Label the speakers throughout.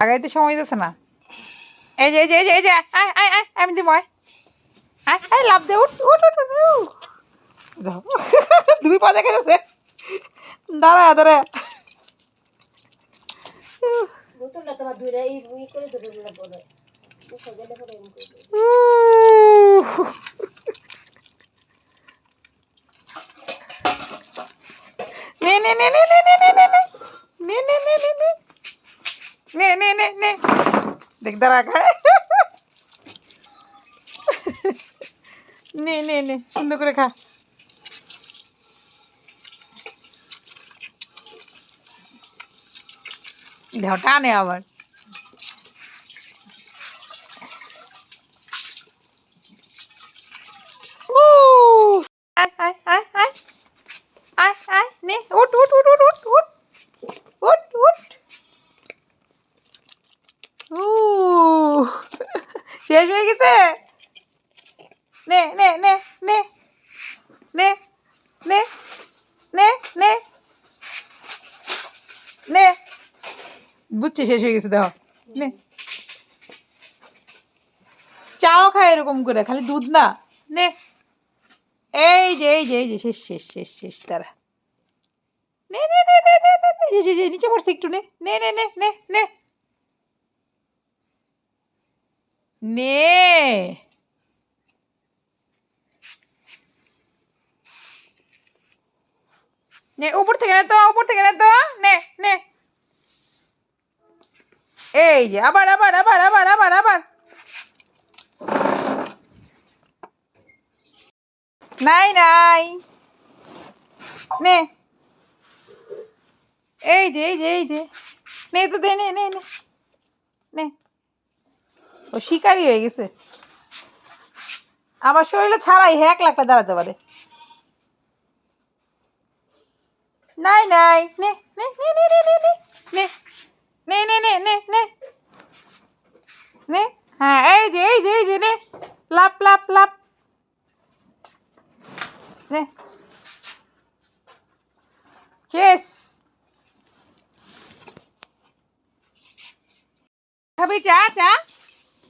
Speaker 1: আগাইতে সময় যাচ্ছে না। এই যে এই যে এই যে এই যে আয় আয় আয় আমি দিব আয়। আয় আয় লাভ দে উঠ উঠ উঠ উঠ। দুই পা দেখা যাচ্ছে। দাঁড়া দাঁড়ায়
Speaker 2: বোতলটা তোমার দুইটা এই করে ধরে দিলে
Speaker 1: ने ने ने ने। देख दर आका है। ने ने ने, सुंदर को रखा देखो टाने आवाज़ শেষ হয়ে গেছে নে নে নে নে নে নে নে নে নে বুঝছে শেষ হয়ে গেছে দেখো নে চাও খায় এরকম করে খালি দুধ না নে এই যে এই যে এই যে শেষ শেষ শেষ শেষ তারা নে নে নে নে নে নে নিচে পড়ছে একটু নে নে নে নে নে নে নে। নে, উপর থেকে নে তো, উপর থেকে নে তো। নে নে। এই যে, আবার আবার আবার আবার আবার আবার। নাই নাই। নে। এই যে এই যে এই যে। নে তো দে, নে নে নে। নে। ও শিকারি হয়ে গেছে আমার শরীরে ছাড়াই এক লাখটা দাঁড়াতে পারে নাই নাই নে নে নে নে নে নে নে নে নে নে হ্যাঁ এই যে এই যে এই যে নে লাপ লাপ লাপ নে খাবি চা চা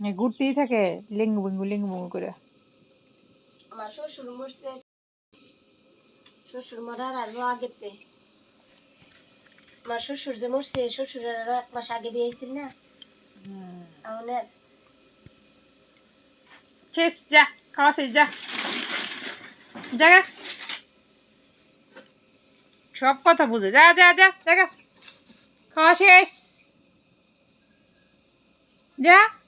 Speaker 1: ঘুরতেই থাকে লিঙ্গু বিঙ্গু লিঙ্গু বিঙ্গু করে।
Speaker 2: আমার শ্বশুর মরছে। শ্বশুর মরার আরও আগেতে। আমার শ্বশুর যে মরছে শ্বশুরের আরও এক মাস আগে দিয়েছিল না? আমাদের
Speaker 1: শেষ যা খাওয়া শেষ যা। জায়গা? সব কথা বুঝে। যা যা যা জায়গা। খাওয়া শেষ। যা।